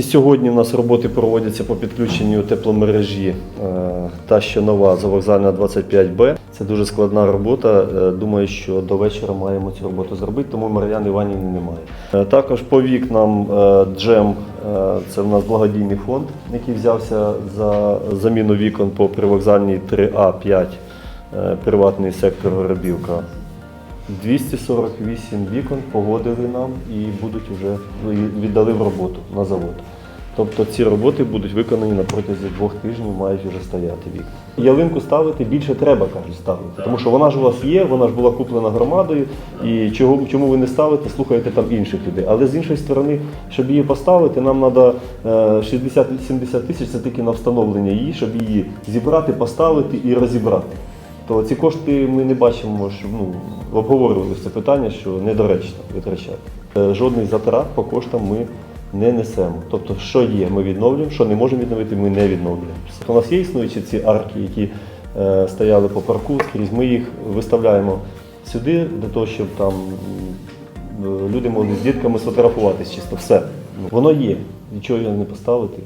Сьогодні у нас роботи проводяться по підключенню тепломережі, е, та що нова завокзальна 25Б. Це дуже складна робота. Е, Думаю, що до вечора маємо цю роботу зробити, тому Мар'яни Іванівни немає. Е, Також по вікнам джем це в нас благодійний фонд, який взявся за заміну вікон по привокзальній 3А5 е, приватний сектор Горобівка. 248 вікон погодили нам і будуть вже віддали в роботу на завод. Тобто ці роботи будуть виконані на протязі двох тижнів, мають вже стояти вікна. Ялинку ставити більше треба, кажуть, ставити. Тому що вона ж у вас є, вона ж була куплена громадою, і чого, чому ви не ставите, слухаєте там інших людей. Але з іншої сторони, щоб її поставити, нам треба 60-70 тисяч це тільки на встановлення її, щоб її зібрати, поставити і розібрати. То ці кошти ми не бачимо, що ну, обговорювали це питання, що недоречно витрачати. Е, Жодних затрат по коштам ми не несемо. Тобто, що є, ми відновлюємо, що не можемо відновити, ми не відновлюємо. У нас є існуючі ці арки, які е, стояли по парку скрізь. Ми їх виставляємо сюди для того, щоб там е, люди могли з дітками сфотографуватись чисто все. Воно є, нічого не поставити.